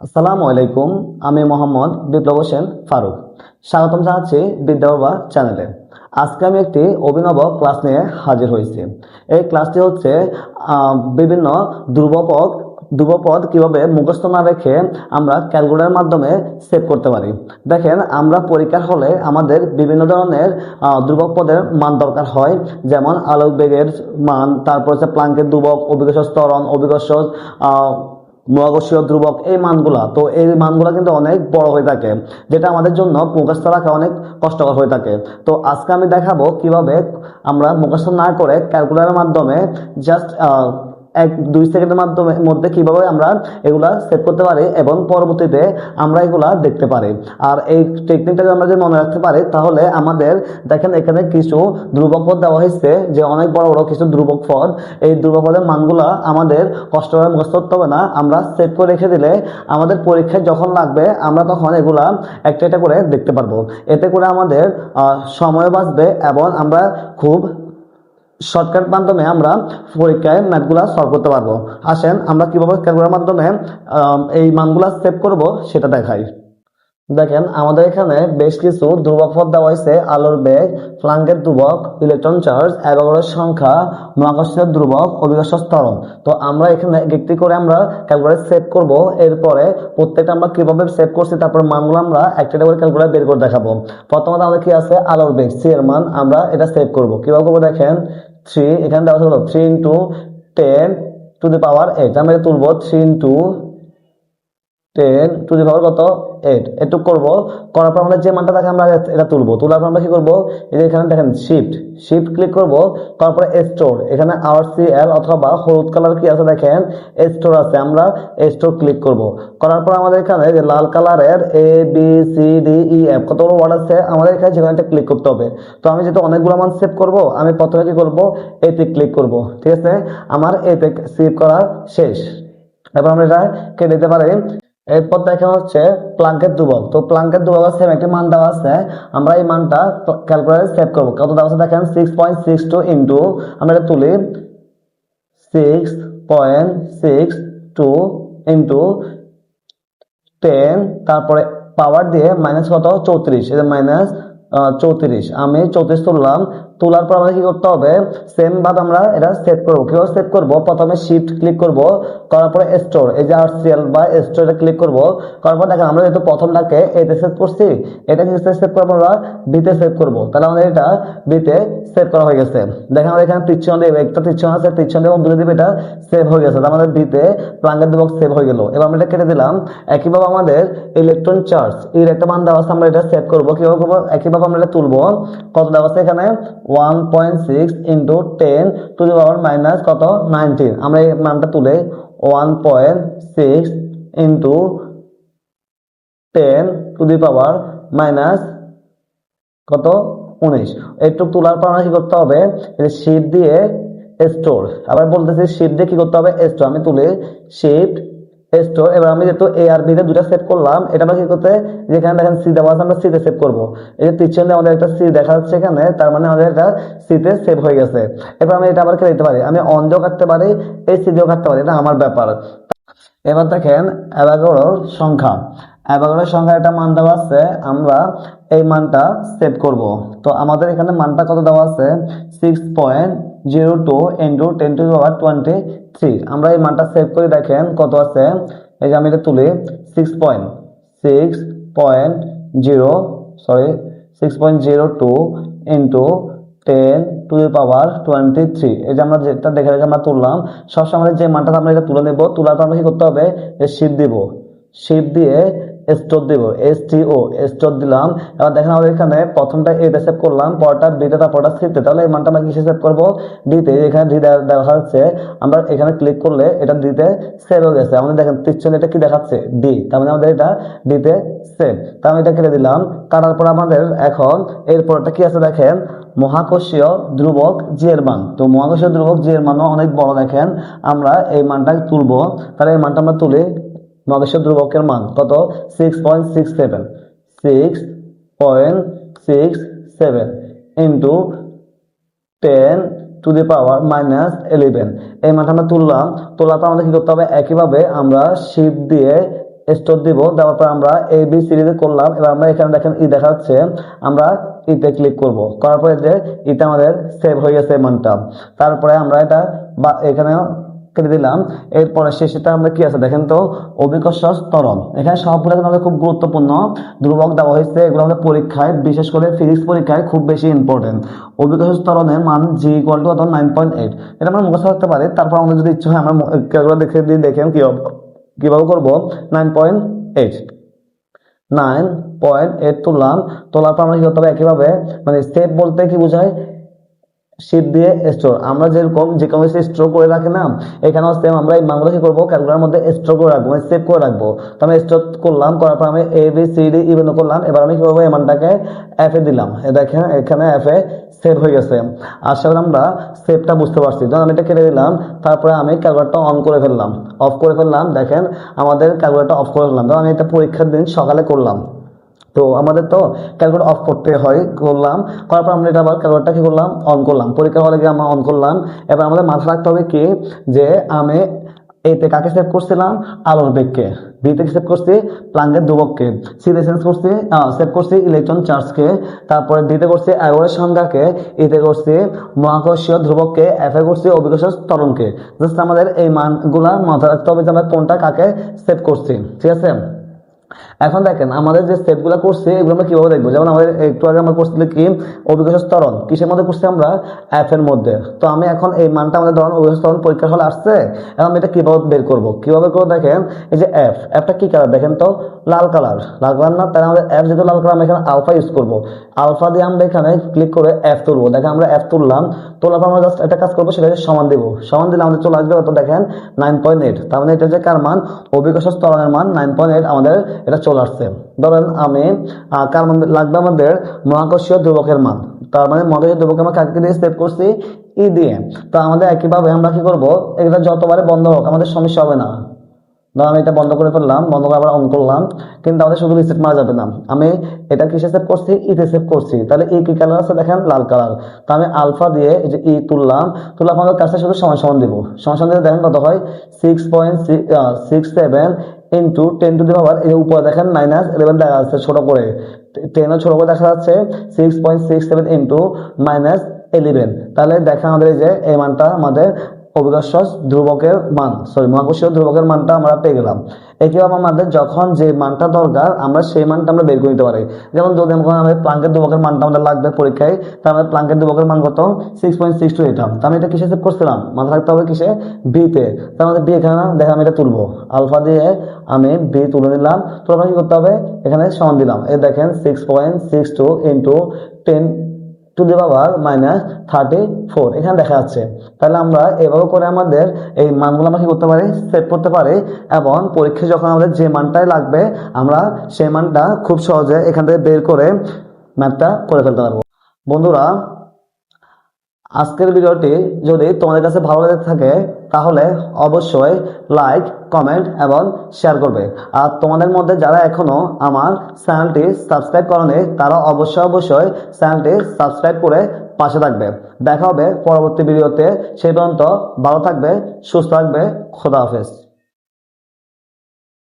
আসসালামু আলাইকুম আমি মোহাম্মদ বিপ্লব হোসেন ফারুক। স্বাগতম জানাচ্ছি বিদ্যাবাবা চ্যানেলে। আজকে আমি একটি অভিনব ক্লাস নিয়ে হাজির হয়েছি। এই ক্লাসটি হচ্ছে বিভিন্ন ধ্রুবপদ ধ্রুবপদ কীভাবে মুখস্থ না রেখে আমরা ক্যালকুলেটরের মাধ্যমে সেভ করতে পারি। দেখেন আমরা পরীক্ষার হলে আমাদের বিভিন্ন ধরনের আহ, ধ্রুবক পদের মান দরকার হয়। যেমন আলোক বেগের মান তারপর হচ্ছে প্লাঙ্কের ধ্রুবক অভিকর্ষ ত্বরণ অভিকর্ষ মহাকর্ষীয় ধ্রুবক, এই মানগুলা, তো এই মানগুলা কিন্তু অনেক বড় হয়ে থাকে, যেটা আমাদের জন্য মুখস্থ রাখা অনেক কষ্টকর হয়ে থাকে। তো আজকে আমি দেখাবো কীভাবে আমরা মুখস্থ না করে ক্যালকুলেটরের মাধ্যমে জাস্ট এক, দুই সেকেন্ডের মাধ্যমে, মধ্যে কীভাবে আমরা এগুলা সেভ করতে পারি এবং পরবর্তীতে আমরা এগুলা দেখতে পারি। আর এই টেকনিকটা যদি আমরা যদি মনে রাখতে পারি, তাহলে আমাদের দেখেন এখানে কিছু ধ্রুবক পদ দেওয়া হয়েছে, যে অনেক বড় বড় কিছু ধ্রুবক পদ। এই ধ্রুবক পদের মানগুলা আমাদের কষ্ট করে মুখস্থ করতে হবে না। আমরা সেভ করে রেখে দিলে আমাদের পরীক্ষায় যখন লাগবে, আমরা তখন এগুলা একটা একটা করে দেখতে পারব। এতে করে আমাদের সময় বাঁচবে এবং আমরা খুব শর্টকাট মাধ্যমে আমরা পরীক্ষায় ম্যাথগুলা সলভ করতে পারব। আসেন, আমরা কীভাবে ক্যালকুলেটার মাধ্যমে এই মানগুলা সেভ করব সেটা দেখাই। দেখেন, আমাদের এখানে বেশ কিছু ধ্রুবক পদ দেওয়া হয়েছে। আলোর বেগ ফ্লাঙ্কের ধ্রুবক ইলেকট্রন চার্জ অ্যাভোগাড্রোর সংখ্যা মহাকর্ষীয় ধ্রুবক, অভিকর্ষ ত্বরণ। তো আমরা এখানে একটি করে আমরা ক্যালকুলেটর সেভ করব। এরপরে প্রত্যেকটা আমরা কীভাবে সেভ করছি, তারপর মানগুলো আমরা একটা একটা করে ক্যালকুলেটর বের করে দেখাবো। প্রথমত আমাদের কি আছে? আলোর বেগ সি এর মান আমরা এটা সেভ করব। কীভাবে করব দেখেন? থ্রি এখানে দেওয়া হলো three into ten to the power আমরা তুলব তুলবো three into ten to the power কত? এইট। এটুক করব। করার পর আমরা যে মানটা থাকে আমরা এটা তুলবো। তোলার পর আমরা কি করব? এই যে এখানে দেখেন শিফট শিফট ক্লিক করব। করার পরে স্টোর এখানে আর সি এল অথবা হলুদ কালার কি আছে দেখেন? স্টোর আছে। আমরা স্টোর ক্লিক করব। করার পর আমাদের এখানে যে লাল কালারের A B C D E F কতগুলো ওয়ার্ড আছে? আমাদের এখানে যেখানে একটা ক্লিক করতে হবে। তো আমি যেহেতু অনেকগুলো মান সেভ করব, আমি প্রথমে কি করব? এতে ক্লিক করব। ঠিক আছে? আমার এতে সেভ করা শেষ। এবার আমরা এটা কেটে দিতে পারি। এরপর দেখা হচ্ছে প্লাঙ্কের ধ্রুবক তো প্লাঙ্কের ধ্রুবক সেম একটি মান দেওয়া আছে। আমরা এই মানটা ক্যালকুলেটারে সেভ করব। কত দেওয়া আছে দেখেন? Six point six two into আমরা এটা তুলি six point six two into ten তারপরে পাওয়ার দিয়ে মাইনাস কত? চৌত্রিশ। এটা মাইনাস চৌত্রিশ। আমি চৌত্রিশ তুললাম। তোলার পর আমাদের কি করতে হবে? সেম ভাবে আমরা এটা সেভ করব। কীভাবে সেভ করব? প্রথমে শিফট ক্লিক করব। করার পরে স্টোর এই যে আরসিএল বা স্টোরে ক্লিক করব। করার পর দেখেন আমরা যেহেতু প্রথমটাকে এতে সেভ করছি, এটা কি সেভ করব আমরা বিতে সেভ করব। তাহলে আমাদের এটা বিতে সেভ করা হয়ে গেছে। দেখেন আমাদের এখানে তীর্ষণ দেবে একটা তীর্ষণ আছে তীর্ষণ দেবো দুটো দিবে, এটা সেভ হয়ে গেছে। তাহলে আমাদের বিতে প্লাঙ্গের দুবক সেভ হয়ে গেল। এবার আমরা এটা কেটে দিলাম। একইভাবে আমাদের ইলেকট্রন চার্জ এর একটা মান দেওয়া আছে, আমরা এটা সেভ করব। কীভাবে করব? একইভাবে আমরা এটা তুলবো। কত দেওয়া আছে এখানে? One point six into ten to the power minus কত? নাইনটিন আমরা এই মানটা তুলে one point six into ten to the power minus কত? উনিশ। একটু তোলার পর আমরা কি করতে হবে? শিফট দিয়ে স্টোর আবার বলতেছি শিফট দিয়ে কি করতে হবে? স্টোর আমি তুলে শিফট স্টোর এবার আমি যেহেতু এ আর বি তে দুটা সেভ করলাম, এটা আমরা কি করতে যেখানে দেখেন সি দেওয়া আছে, আমরা সি তে সেভ করব। এই যে দিয়ে আমাদের একটা সি দেখা যাচ্ছে এখানে, তার মানে আমাদের এটা সি তে সেভ হয়ে গেছে। এবার আমি এটা আবার কেটে পারি। আমি অন দিয়েও কাটতে পারি এই সি দিয়েও কাটতে পারি, এটা আমার ব্যাপার। এবার দেখেন অ্যাভাগোড়োর সংখ্যা। অ্যাভাগোড়োর সংখ্যা একটা মান দেওয়া আছে, আমরা এই মানটা সেভ করব। তো আমাদের এখানে মানটা কত দেওয়া আছে? Six point zero two into ten to power twenty three আমরা এই মানটা সেভ করে দেখেন কত আছে? এই যে আমি এটা তুলি six point six point zero sorry six point zero two into ten to the power twenty three এই যে আমরা যেটা দেখে দেখে আমরা তুললাম, সবসময় আমাদের যে মানটা আমরা এটা তুলে নেব, তোলার পর আমরা কি করতে হবে? শিপ দিব। শিপ দিয়ে স্টোর দিব এস টি ও স্টোর দিলাম। এবার দেখেন আমাদের এখানে প্রথমটা এ সেভ করলাম, পরটা বিতে তারপরটা সিতে তাহলে এই মানটা আমরা কিসে সেভ করব? ডিতে এখানে ডি দেখা যাচ্ছে আমরা এখানে ক্লিক করলে এটা ডিতে সেভ হয়ে গেছে। আমাদের দেখেন পিছনে এটা কি দেখাচ্ছে? ডি তার মানে আমাদের এটা ডিতে সেভ তা আমি এটা কেটে দিলাম। কাটার পর আমাদের এখন এরপরটা কি আছে দেখেন? মহাকর্ষীয় ধ্রুবক জিয়ের মান। তো মহাকর্ষীয় ধ্রুবক জিয়ের মানও অনেক বড় দেখেন। আমরা এই মানটা তুলবো। তাহলে এই মানটা আমরা তুলি মহাকর্ষীয় ধ্রুবকের মান কত? Six point six seven six point six seven into ten to the power minus eleven এই মানটা আমরা তুললাম, তোলার পর আমাদের কি করতে হবে? একইভাবে আমরা শিপ দিয়ে স্টোর দিব, দেওয়ার পর আমরা এ বি সিরিজে করলাম। এবার আমরা এখানে দেখেন ই দেখাচ্ছে, আমরা ইতে ক্লিক করব। করার পরে যে ইতে আমাদের সেভ হয়ে গেছে মানটা। তারপরে আমরা এটা বা এখানে কেটে দিলাম। এরপরে শেষেটা আমরা কি আছে দেখেন তো? অভিকর্ষ ত্বরণ। এখানে সবগুলো আমাদের খুব গুরুত্বপূর্ণ। ধ্রুবক দেওয়া হয়েছে, এগুলো আমাদের পরীক্ষায়, বিশেষ করে ফিজিক্স পরীক্ষায় খুব বেশি ইম্পর্টেন্ট অভিকর্ষ ত্বরণের মান জি ইকুয়াল টু অত নাইন পয়েন্ট এইট এটা আমরা মুখস্থ রাখতে পারি, তারপর আমাদের যদি ইচ্ছে হয় আমরা ম- দেখে দিয়ে দেখেন কি কীভাবে করব? Nine point eight nine point eight তুললাম। তোলার পর আমরা কি করতে হবে? একইভাবে মানে স্টেপ বলতে কি বোঝায়? শিপ দিয়ে স্টোর আমরা যেরকম, যে কোনো স্টোর করে রাখি না, এখানেও সেম আমরা এই মানগুলো কি করব ক্যালকুলার মধ্যে স্টোর করে রাখব মানে সেভ করে রাখব। তো আমি স্টোর করলাম, করার পর আমি A B C D even করলাম, এবার আমি কি করব এই মানটাকে এফ এ দিলাম? দেখেন, এখানে এ সেভ হয়ে গেছে। আশা করি আমরা সেভটা বুঝতে পারছি। যখন আমি এটা কেটে দিলাম, তারপরে আমি ক্যালকুলেটরটা অন করে ফেললাম অফ করে ফেললাম, দেখেন আমাদের ক্যালকুলেটর অফ করে ফেললাম। ধরুন আমি এটা পরীক্ষার দিন সকালে করলাম। তো আমাদের তো ক্যালকুলেটর অফ করতে হয়, করলাম, করার পর আমরা এটা আবার ক্যালকুলেটরটা কি করলাম অন করলাম। পরীক্ষা হলে গিয়ে আমরা অন করলাম। এবার আমাদের মাথায় রাখতে হবে কি? যে আমি এতে কাকে সেভ করছিলাম? আলোর বেগকে। বিতে সেভ করছি প্লাঙ্কের ধ্রুবককে। সিতে সেভ করছি সেভ করছি ইলেকট্রন চার্জকে তারপরে ডিতে করছি আয়োরের সংখ্যাকে ইতে করছি মহাকর্ষীয় ধ্রুবককে। এফ এ করছি অভিকর্ষ ত্বরণকে। জাস্ট আমাদের এই মানগুলা মাথায় রাখতে হবে যে আমরা কোনটা কাকে সেভ করছি। ঠিক আছে? এখন দেখেন, আমাদের যে স্টেপগুলো করছে, এগুলো আমরা কীভাবে দেখব? যেমন আমাদের একটু আগে আমরা করছিল কি অভিজ্ঞতা স্তরণ কিসের মধ্যে করছি আমরা? এর মধ্যে। তো আমি এখন এই মানটা আমাদের ধরুন অভিজ্ঞতা স্তরণ পরীক্ষার হলে আসছে, এখন আমি এটা কীভাবে বের করব? কীভাবে করে দেখেন, এই যে এফ এফটা কি কালার দেখেন তো, লাল কালার লাল কালার না, তাহলে আমাদের এফ যেহেতু লাল কালার আমরা এখানে আলফা ইউজ করব। আলফা দিয়ে আমরা এখানে ক্লিক করে অ্যাপ তুলবো। দেখেন, আমরা এফ তুললাম, তোলার পর আমরা জাস্ট একটা কাজ করব, সেটা সমান দিব। সমান দিলে আমাদের চলে আসবে কত দেখেন? নাইন পয়েন্ট এইট তার মানে এটা যে কার মান? অভিজ্ঞতা স্তরণের মান নাইন পয়েন্ট এইট আমাদের এটা চলে আসছে। ধরেন আমি কার মান লাগবে আমাদের মহাকর্ষীয় ধ্রুবকের মান। তার মানে মহাকর্ষীয় ধ্রুবকে আমরা কাকে দিয়ে সেভ করছি? ই দিয়ে। তো আমাদের একইভাবে আমরা কি করব? এটা যতবারে বন্ধ হোক, আমাদের সমস্যা হবে না। ধর আমি এটা বন্ধ করে ফেললাম, বন্ধ করে আবার অন করলাম, কিন্তু আমাদের শুধু রিসেট মারা যাবে না। আমি এটা কিসে সেভ করছি? ইতে সেভ করছি। তাহলে ই কি কালার আছে? দেখেন লাল কালার তো আমি আলফা দিয়ে এই যে ই তুললাম তুললাম আমাদের কাছে শুধু সমান সমান দিব। সমান সমান দিলে দেখেন কত হয়? Six point six seven into ten to the power এই উপরে দেখেন মাইনাস ইলেভেন দেখা যাচ্ছে ছোট করে। টেনও ছোট করে দেখা যাচ্ছে six point six seven into minus eleven তাহলে দেখা আমাদের এই যে, এই মানটা আমাদের অভিকর্ষ ধ্রুবকের মান সরি মহাকর্ষীয় ধ্রুবকের মানটা আমরা পেয়ে গেলাম। একইভাবে আমাদের যখন যে মানটা দরকার, আমরা সেই মানটা আমরা বের করে নিতে পারি। যেমন যদি আমরা আমাদের প্লাঙ্কের ধ্রুবকের মানটা আমাদের লাগবে পরীক্ষায়, তাহলে আমাদের প্লাঙ্কের ধ্রুবকের মান কত? সিক্স পয়েন্ট সিক্স টু এইটা তো আমি এটা কিসে সেভ করছিলাম? মাথা রাখতে হবে কিসে? বিতে তার আমাদের বি এখানে দেখা আমি এটা তুলবো। আলফা দিয়ে আমি বি তুলে নিলাম। তোলা কি করতে হবে? এখানে সমান দিলাম। এই দেখেন six point six two into ten to the power minus thirty four এখানে দেখা যাচ্ছে। তাহলে আমরা এভাবে করে আমাদের এই মানগুলো আমরা কি করতে পারি? সেভ করতে পারি এবং পরীক্ষায় যখন আমাদের যে মানটাই লাগবে, আমরা সেই মানটা খুব সহজে এখান থেকে বের করে ম্যাথটা করে ফেলতে পারব। বন্ধুরা আজকের ভিডিওটি যদি তোমাদের কাছে ভালো লেগে থাকে, তাহলে অবশ্যই লাইক কমেন্ট এবং শেয়ার করবে। আর তোমাদের মধ্যে যারা এখনও আমার চ্যানেলটি সাবস্ক্রাইব করেনি, তারা অবশ্যই অবশ্যই চ্যানেলটি সাবস্ক্রাইব করে পাশে থাকবে। দেখা হবে পরবর্তী ভিডিওতে। সেই পর্যন্ত ভালো থাকবে, সুস্থ থাকবে, খোদা হাফেজ।